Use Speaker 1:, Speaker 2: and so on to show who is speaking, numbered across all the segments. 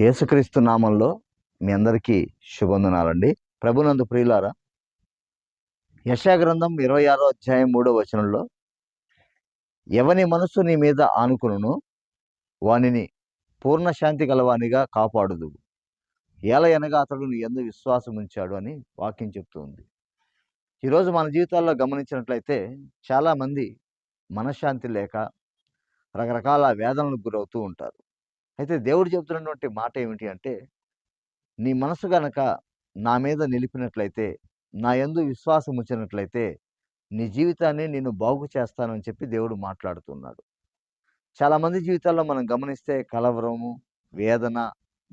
Speaker 1: యేసుక్రీస్తు నామంలో మీ అందరికీ శుభవందనాలండి. ప్రభునందు ప్రియులారా యశా గ్రంథం ఇరవై ఆరో అధ్యాయం మూడో వచనంలో ఎవని మనస్సు నీ మీద ఆనుకును వానిని పూర్ణ శాంతి గలవానిగా కాపాడుదు ఏల ఎనగా అతడు నీ ఎందు విశ్వాసం ఉంచాడు అని వాక్యం చెప్తుంది ఈరోజు మన జీవితాల్లో గమనించినట్లయితే చాలామంది మనశ్శాంతి లేక రకరకాల వేదనలకు గురవుతూ ఉంటారు. అయితే దేవుడు చెబుతున్నటువంటి మాట ఏమిటి అంటే నీ మనసు గనక నా మీద నిలిపినట్లయితే నా ఎందు విశ్వాసం ఉంచినట్లయితే నీ జీవితాన్ని నేను బాగు చేస్తానని చెప్పి దేవుడు మాట్లాడుతున్నాడు. చాలామంది జీవితాల్లో మనం గమనిస్తే కలవరము వేదన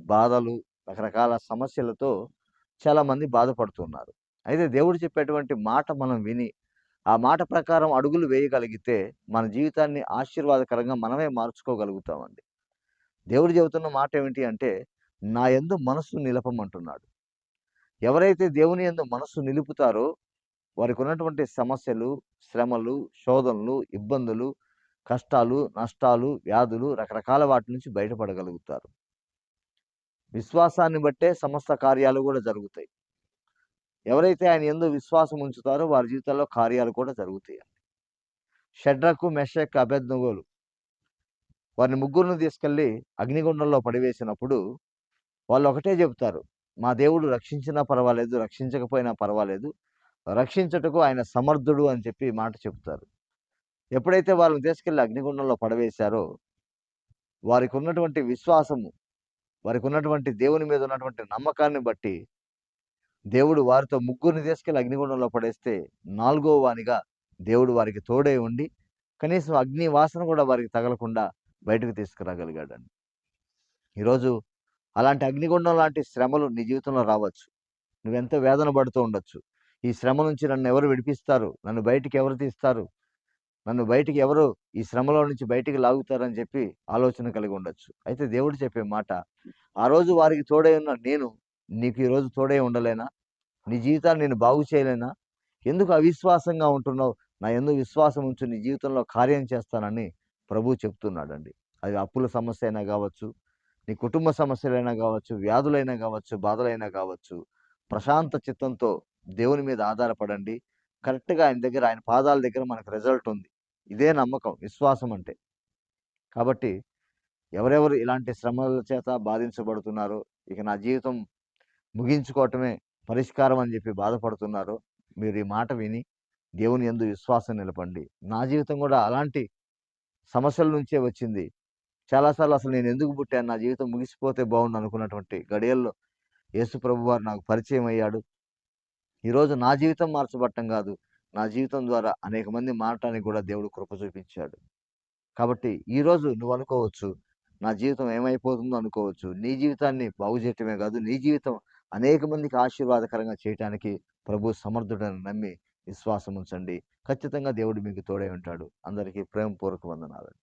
Speaker 1: బాధలు రకరకాల సమస్యలతో చాలామంది బాధపడుతున్నారు. అయితే దేవుడు చెప్పేటువంటి మాట మనం విని ఆ మాట ప్రకారం అడుగులు వేయగలిగితే మన జీవితాన్ని ఆశీర్వాదకరంగా మనమే మార్చుకోగలుగుతామండి. దేవుడు చెబుతున్న మాట ఏమిటి అంటే నా ఎందు మనస్సు నిలపమంటున్నాడు. ఎవరైతే దేవుని ఎందు మనస్సు నిలుపుతారో వారికి ఉన్నటువంటి సమస్యలు శ్రమలు శోధనలు ఇబ్బందులు కష్టాలు నష్టాలు వ్యాధులు రకరకాల వాటి నుంచి బయటపడగలుగుతారు. విశ్వాసాన్ని బట్టే సమస్త కార్యాలు కూడా జరుగుతాయి. ఎవరైతే ఆయన ఎందు విశ్వాసం ఉంచుతారో వారి జీవితాల్లో కార్యాలు కూడా జరుగుతాయి. షడ్రకు మెషక్ అభ్యర్థగోలు వారిని ముగ్గురును తీసుకెళ్ళి అగ్నిగుండంలో పడివేసినప్పుడు వాళ్ళు ఒకటే చెబుతారు మా దేవుడు రక్షించినా పర్వాలేదు రక్షించకపోయినా పర్వాలేదు రక్షించటకు ఆయన సమర్థుడు అని చెప్పి మాట చెప్తారు ఎప్పుడైతే వాళ్ళని తీసుకెళ్ళి అగ్నిగుండంలో పడవేశారో వారికి ఉన్నటువంటి విశ్వాసము వారికి ఉన్నటువంటి దేవుని మీద ఉన్నటువంటి నమ్మకాన్ని బట్టి దేవుడు వారితో ముగ్గురిని తీసుకెళ్ళి అగ్నిగుండంలో పడేస్తే నాలుగో వానిగా దేవుడు వారికి తోడే ఉండి కనీసం అగ్ని వాసన కూడా వారికి తగలకుండా బయటకు తీసుకురాగలిగాడండి. ఈరోజు అలాంటి అగ్నిగుండం లాంటి శ్రమలు నీ జీవితంలో రావచ్చు. నువ్వెంతో వేదన పడుతూ ఉండొచ్చు. ఈ శ్రమ నుంచి నన్ను ఎవరు విడిపిస్తారు? నన్ను బయటికి ఎవరు తీస్తారు? నన్ను బయటికి ఎవరు ఈ శ్రమలో నుంచి బయటికి లాగుతారని చెప్పి ఆలోచన కలిగి ఉండొచ్చు. అయితే దేవుడు చెప్పే మాట ఆ రోజు వారికి తోడై ఉన్న నేను నీకు ఈరోజు తోడే ఉండలేనా? నీ జీవితాన్ని నేను బాగు చేయలేనా? ఎందుకు అవిశ్వాసంగా ఉంటున్నావు? నా ఎందుకు విశ్వాసం ఉంచు? నీ జీవితంలో కార్యం చేస్తానని ప్రభు చెప్తున్నాడండి. అది అప్పుల సమస్య అయినా కావచ్చు నీ కుటుంబ సమస్యలైనా కావచ్చు వ్యాధులైనా కావచ్చు బాధలైనా కావచ్చు ప్రశాంత చిత్తంతో దేవుని మీద ఆధారపడండి. కరెక్ట్గా ఆయన దగ్గర ఆయన పాదాల దగ్గర మనకు రిజల్ట్ ఉంది. ఇదే నమ్మకం విశ్వాసం అంటే. కాబట్టి ఎవరెవరు ఇలాంటి శ్రమల చేత బాధించబడుతున్నారో ఇక నా జీవితం ముగించుకోవటమే పరిష్కారం అని చెప్పి బాధపడుతున్నారో మీరు ఈ మాట విని దేవుని ఎందు విశ్వాసం నిలపండి. నా జీవితం కూడా అలాంటి సమస్యల నుంచే వచ్చింది. చాలాసార్లు అసలు నేను ఎందుకు పుట్టాను? నా జీవితం ముగిసిపోతే బాగుండు అనుకున్నటువంటి గడియల్లో యేసు ప్రభు వారు నాకు పరిచయం అయ్యాడు. ఈరోజు నా జీవితం మార్చబట్టం కాదు. నా జీవితం ద్వారా అనేక మంది మారటానికి కూడా దేవుడు కృప చూపించాడు. కాబట్టి ఈరోజు నువ్వు అనుకోవచ్చు నా జీవితం ఏమైపోతుందో అనుకోవచ్చు. నీ జీవితాన్ని బాగు చేయటమే కాదు నీ జీవితం అనేక మందికి ఆశీర్వాదకరంగా చేయటానికి ప్రభు సమర్థుడని నమ్మి విశ్వాసం ఉంచండి ఖచ్చితంగా దేవుడు మీకు తోడై ఉంటాడు. అందరికీ ప్రేమపూర్వక వందనాలండి.